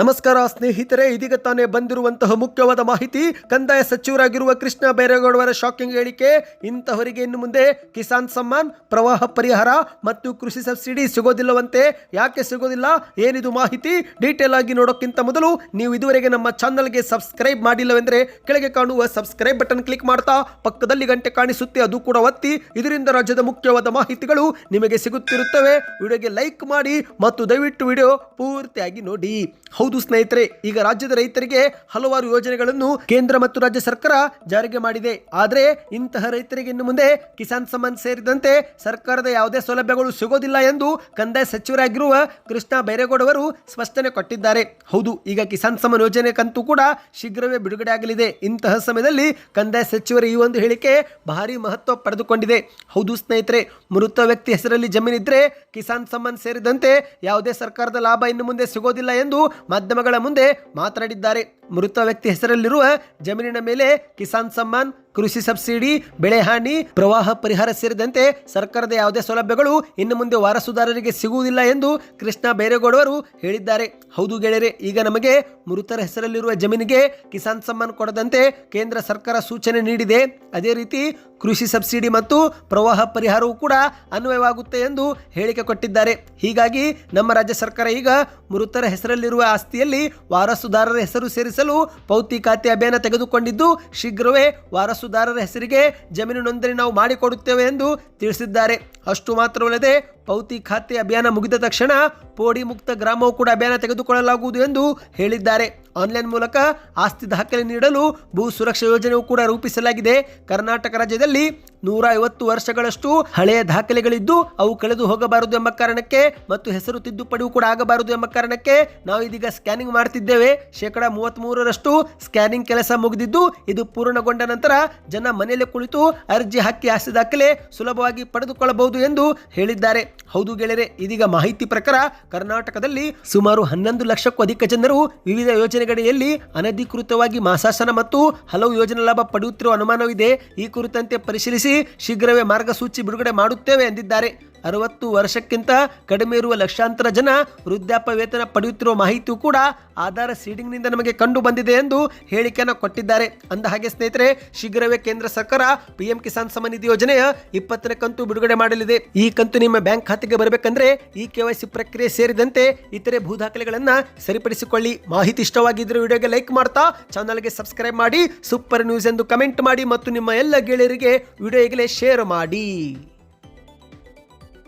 ನಮಸ್ಕಾರ ಸ್ನೇಹಿತರೆ, ಇದೀಗ ತಾನೇ ಬಂದಿರುವಂತಹ ಮುಖ್ಯವಾದ ಮಾಹಿತಿ. ಕಂದಾಯ ಸಚಿವರಾಗಿರುವ ಕೃಷ್ಣ ಬೈರೇಗೌಡವರ ಶಾಕಿಂಗ್ ಹೇಳಿಕೆ. ಇಂತಹವರಿಗೆ ಇನ್ನು ಮುಂದೆ ಕಿಸಾನ್ ಸಮ್ಮಾನ್, ಪ್ರವಾಹ ಪರಿಹಾರ ಮತ್ತು ಕೃಷಿ ಸಬ್ಸಿಡಿ ಸಿಗೋದಿಲ್ಲವಂತೆ. ಯಾಕೆ ಸಿಗೋದಿಲ್ಲ? ಏನಿದು ಮಾಹಿತಿ? ಡೀಟೇಲ್ ಆಗಿ ನೋಡೋಕ್ಕಿಂತ ಮೊದಲು ನೀವು ಇದುವರೆಗೆ ನಮ್ಮ ಚಾನಲ್ಗೆ ಸಬ್ಸ್ಕ್ರೈಬ್ ಮಾಡಿಲ್ಲವೆಂದರೆ ಕೆಳಗೆ ಕಾಣುವ ಸಬ್ಸ್ಕ್ರೈಬ್ ಬಟನ್ ಕ್ಲಿಕ್ ಮಾಡ್ತಾ, ಪಕ್ಕದಲ್ಲಿ ಗಂಟೆ ಕಾಣಿಸುತ್ತೆ, ಅದು ಕೂಡ ಒತ್ತಿ. ಇದರಿಂದ ರಾಜ್ಯದ ಮುಖ್ಯವಾದ ಮಾಹಿತಿಗಳು ನಿಮಗೆ ಸಿಗುತ್ತಿರುತ್ತವೆ. ವಿಡಿಯೋಗೆ ಲೈಕ್ ಮಾಡಿ ಮತ್ತು ದಯವಿಟ್ಟು ವಿಡಿಯೋ ಪೂರ್ತಿಯಾಗಿ ನೋಡಿ. ಹೌದು ಸ್ನೇಹಿತರೆ, ಈಗ ರಾಜ್ಯದ ರೈತರಿಗೆ ಹಲವಾರು ಯೋಜನೆಗಳನ್ನು ಕೇಂದ್ರ ಮತ್ತು ರಾಜ್ಯ ಸರ್ಕಾರ ಜಾರಿಗೆ ಮಾಡಿದೆ. ಆದರೆ ಇಂತಹ ರೈತರಿಗೆ ಇನ್ನು ಮುಂದೆ ಕಿಸಾನ್ ಸಮ್ಮಾನ್ ಸೇರಿದಂತೆ ಸರ್ಕಾರದ ಯಾವುದೇ ಸೌಲಭ್ಯಗಳು ಸಿಗೋದಿಲ್ಲ ಎಂದು ಕಂದಾಯ ಸಚಿವರಾಗಿರುವ ಕೃಷ್ಣ ಬೈರೇಗೌಡ ಅವರು ಸ್ಪಷ್ಟನೆ ಕೊಟ್ಟಿದ್ದಾರೆ. ಹೌದು, ಈಗ ಕಿಸಾನ್ ಸಮ್ಮಾನ್ ಯೋಜನೆ ಕಂತು ಕೂಡ ಶೀಘ್ರವೇ ಬಿಡುಗಡೆ ಆಗಲಿದೆ. ಇಂತಹ ಸಮಯದಲ್ಲಿ ಕಂದಾಯ ಸಚಿವರ ಈ ಒಂದು ಹೇಳಿಕೆ ಭಾರಿ ಮಹತ್ವ ಪಡೆದುಕೊಂಡಿದೆ. ಹೌದು ಸ್ನೇಹಿತರೆ, ಮೃತ ವ್ಯಕ್ತಿ ಹೆಸರಲ್ಲಿ ಜಮೀನಿದ್ರೆ ಕಿಸಾನ್ ಸಮ್ಮಾನ್ ಸೇರಿದಂತೆ ಯಾವುದೇ ಸರ್ಕಾರದ ಲಾಭ ಇನ್ನು ಮುಂದೆ ಸಿಗೋದಿಲ್ಲ ಎಂದು ಮಾಧ್ಯಮಗಳ ಮುಂದೆ ಮಾತನಾಡಿದ್ದಾರೆ. ಮೃತ ವ್ಯಕ್ತಿ ಹೆಸರಲ್ಲಿರುವ ಜಮೀನಿನ ಮೇಲೆ ಕಿಸಾನ್ ಸಮ್ಮಾನ್, ಕೃಷಿ ಸಬ್ಸಿಡಿ, ಬೆಳೆ ಹಾನಿ, ಪ್ರವಾಹ ಪರಿಹಾರ ಸೇರಿದಂತೆ ಸರ್ಕಾರದ ಯಾವುದೇ ಸೌಲಭ್ಯಗಳು ಇನ್ನು ಮುಂದೆ ವಾರಸುದಾರರಿಗೆ ಸಿಗುವುದಿಲ್ಲ ಎಂದು ಕೃಷ್ಣ ಬೈರೇಗೌಡವರು ಹೇಳಿದ್ದಾರೆ. ಹೌದು ಗೆಳೆಯರೆ, ಈಗ ನಮಗೆ ಮೃತರ ಹೆಸರಲ್ಲಿರುವ ಜಮೀನಿಗೆ ಕಿಸಾನ್ ಸಮ್ಮಾನ್ ಕೊಡದಂತೆ ಕೇಂದ್ರ ಸರ್ಕಾರ ಸೂಚನೆ ನೀಡಿದೆ. ಅದೇ ರೀತಿ ಕೃಷಿ ಸಬ್ಸಿಡಿ ಮತ್ತು ಪ್ರವಾಹ ಪರಿಹಾರವೂ ಕೂಡ ಅನ್ವಯವಾಗುತ್ತೆ ಎಂದು ಹೇಳಿಕೆ ಕೊಟ್ಟಿದ್ದಾರೆ. ಹೀಗಾಗಿ ನಮ್ಮ ರಾಜ್ಯ ಸರ್ಕಾರ ಈಗ ಮೃತರ ಹೆಸರಲ್ಲಿರುವ ಆಸ್ತಿಯಲ್ಲಿ ವಾರಸುದಾರರ ಹೆಸರು ಸೇರಿಸಲು ಪೌತಿ ಖಾತೆ ಅಭಿಯಾನ ತೆಗೆದುಕೊಂಡಿದ್ದು, ಶೀಘ್ರವೇ ವಾರಸುದಾರರ ಹೆಸರಿಗೆ ಜಮೀನು ನೋಂದಣಿ ನಾವು ಮಾಡಿಕೊಡುತ್ತೇವೆ ಎಂದು ತಿಳಿಸಿದ್ದಾರೆ. ಅಷ್ಟು ಮಾತ್ರವಲ್ಲದೆ ಪೌತಿ ಖಾತೆ ಅಭಿಯಾನ ಮುಗಿದ ತಕ್ಷಣ ಪೋಡಿ ಮುಕ್ತ ಗ್ರಾಮವು ಕೂಡ ಅಭಿಯಾನ ತೆಗೆದುಕೊಳ್ಳಲಾಗುವುದು ಎಂದು ಹೇಳಿದ್ದಾರೆ. ಆನ್ಲೈನ್ ಮೂಲಕ ಆಸ್ತಿ ದಾಖಲೆ ನೀಡಲು ಭೂ ಸುರಕ್ಷಾ ಯೋಜನೆಯು ಕೂಡ ರೂಪಿಸಲಾಗಿದೆ. ಕರ್ನಾಟಕ ರಾಜ್ಯದಲ್ಲಿ ನೂರ ಐವತ್ತು ವರ್ಷಗಳಷ್ಟು ಹಳೆಯ ದಾಖಲೆಗಳಿದ್ದು ಅವು ಕಳೆದು ಹೋಗಬಾರದು ಎಂಬ ಕಾರಣಕ್ಕೆ ಮತ್ತು ಹೆಸರು ತಿದ್ದುಪಡಿ ಕೂಡ ಆಗಬಾರದು ಎಂಬ ಕಾರಣಕ್ಕೆ ನಾವು ಇದೀಗ ಸ್ಕ್ಯಾನಿಂಗ್ ಮಾಡ್ತಿದ್ದೇವೆ. ಶೇಕಡ ಮೂವತ್ತ್ಮೂರರಷ್ಟು ಸ್ಕ್ಯಾನಿಂಗ್ ಕೆಲಸ ಮುಗಿದಿದ್ದು, ಇದು ಪೂರ್ಣಗೊಂಡ ನಂತರ ಜನ ಮನೆಯಲ್ಲೇ ಕುಳಿತು ಅರ್ಜಿ ಹಾಕಿ ಆಸ್ತಿ ದಾಖಲೆ ಸುಲಭವಾಗಿ ಪಡೆದುಕೊಳ್ಳಬಹುದು ಎಂದು ಹೇಳಿದ್ದಾರೆ. ಹೌದು ಗೆಳೆಯರೆ, ಇದೀಗ ಮಾಹಿತಿ ಪ್ರಕಾರ ಕರ್ನಾಟಕದಲ್ಲಿ ಸುಮಾರು ಹನ್ನೊಂದು ಲಕ್ಷಕ್ಕೂ ಅಧಿಕ ಜನರು ವಿವಿಧ ಯೋಜನೆಗಳಡಿಯಲ್ಲಿ ಅನಧಿಕೃತವಾಗಿ ಮಾಸಾಸನ ಮತ್ತು ಹಲವು ಯೋಜನೆ ಲಾಭ ಪಡೆಯುತ್ತಿರುವ ಅನುಮಾನವಿದೆ. ಈ ಕುರಿತಂತೆ ಪರಿಶೀಲಿಸಿ ಶೀಘ್ರವೇ ಮಾರ್ಗಸೂಚಿ ಬಿಡುಗಡೆ ಮಾಡುತ್ತೇವೆ ಎಂದಿದ್ದಾರೆ. ಅರವತ್ತು ವರ್ಷಕ್ಕಿಂತ ಕಡಿಮೆ ಇರುವ ಲಕ್ಷಾಂತರ ಜನ ವೃದ್ಧಾಪ್ಯ ವೇತನ ಪಡೆಯುತ್ತಿರುವ ಮಾಹಿತಿಯೂ ಕೂಡ ಆಧಾರ ಸೀಡಿಂಗ್ನಿಂದ ನಮಗೆ ಕಂಡು ಬಂದಿದೆ ಎಂದು ಹೇಳಿಕೆಯನ್ನು ಕೊಟ್ಟಿದ್ದಾರೆ. ಅಂದ ಹಾಗೆ ಸ್ನೇಹಿತರೆ, ಶೀಘ್ರವೇ ಕೇಂದ್ರ ಸರ್ಕಾರ ಪಿಎಂ ಕಿಸಾನ್ ನಿಧಿ ಯೋಜನೆಯ ಇಪ್ಪತ್ತನೇ ಕಂತು ಬಿಡುಗಡೆ ಮಾಡಲಿದೆ. ಈ ಕಂತು ನಿಮ್ಮ ಬ್ಯಾಂಕ್ ಖಾತೆಗೆ ಬರಬೇಕಂದ್ರೆ ಈ ಕೆವೈಸಿ ಪ್ರಕ್ರಿಯೆ ಸೇರಿದಂತೆ ಇತರೆ ಭೂ ದಾಖಲೆಗಳನ್ನು ಸರಿಪಡಿಸಿಕೊಳ್ಳಿ. ಮಾಹಿತಿ ಇಷ್ಟವಾಗಿದ್ದರೆ ವಿಡಿಯೋಗೆ ಲೈಕ್ ಮಾಡ್ತಾ, ಚಾನಲ್ಗೆ ಸಬ್ಸ್ಕ್ರೈಬ್ ಮಾಡಿ, ಸೂಪರ್ ನ್ಯೂಸ್ ಎಂದು ಕಮೆಂಟ್ ಮಾಡಿ ಮತ್ತು ನಿಮ್ಮ ಎಲ್ಲ ಗೆಳೆಯರಿಗೆ ವಿಡಿಯೋ ಈಗಲೇ ಶೇರ್ ಮಾಡಿ.